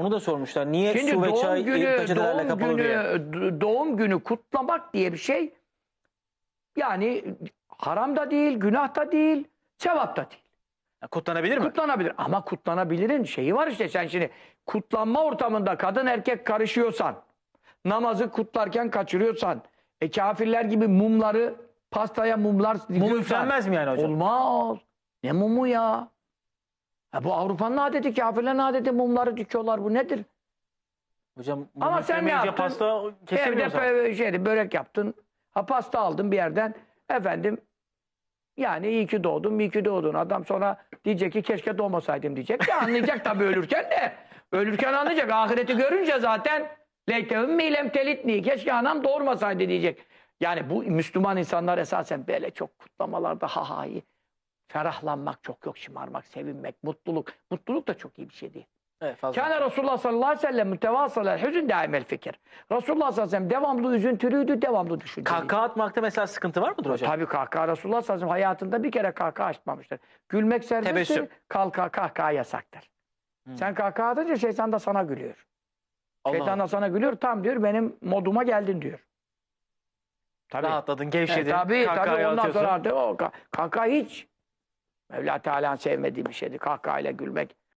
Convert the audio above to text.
Onu da sormuşlar. Niye Şimdi su ve doğum çay günü, doğum kapalı günü, diye. doğum günü kutlamak diye bir şey yani haram da değil, günah da değil, sevap da değil. Kutlanabilir mi? Kutlanabilir ama kutlanabilirin şeyi var işte sen şimdi kutlanma ortamında kadın erkek karışıyorsan, namazı kutlarken kaçırıyorsan, e kafirler gibi mumları pastaya mumlar Mum üflenmez mi yani hocam? Olmaz. Ne mumu ya? Ha, bu Avrupa'nın adeti, kafirlerin adeti mumları dikiyorlar. Bu nedir? Hocam Ama sen ne yaptın? pasta Evde şeydi, börek yaptın. Ha pasta aldın bir yerden. Efendim yani iyi ki doğdun, iyi ki doğdun. Adam sonra diyecek ki keşke doğmasaydım diyecek. Ya anlayacak tabii ölürken de. Ölürken anlayacak. Ahireti görünce zaten leytehüm milem telitni. Keşke anam doğurmasaydı diyecek. Yani bu Müslüman insanlar esasen böyle çok kutlamalarda ha ha iyi. Ferahlanmak çok yok, şımarmak, sevinmek, mutluluk. Mutluluk da çok iyi bir şey değil. Evet, fazla. Kâne Resulullah sallallahu aleyhi ve sellem mütevasılar hüzün daimel fikir. Resulullah sallallahu aleyhi ve sellem devamlı üzüntülüydü, devamlı düşünceliydi. Kahkaha atmakta mesela sıkıntı var mıdır hocam? Tabii kahkaha Resulullah sallallahu aleyhi ve sellem hayatında bir kere kahkaha açmamıştır. Gülmek serbesttir, kalka, kahkaha yasaktır. Hmm. Sen kahkaha atınca şeytan da sana gülüyor. Allah Şeytan da sana gülüyor, tam diyor benim moduma geldin diyor. Tabii. Rahatladın, E, gevşedin, tabii, kahkahayı tabii ondan atıyorsun. sonra artık o kah- kahkaha hiç. Mevla Teala'nın sevmediği bir şeydi. Kahkahayla gülmek.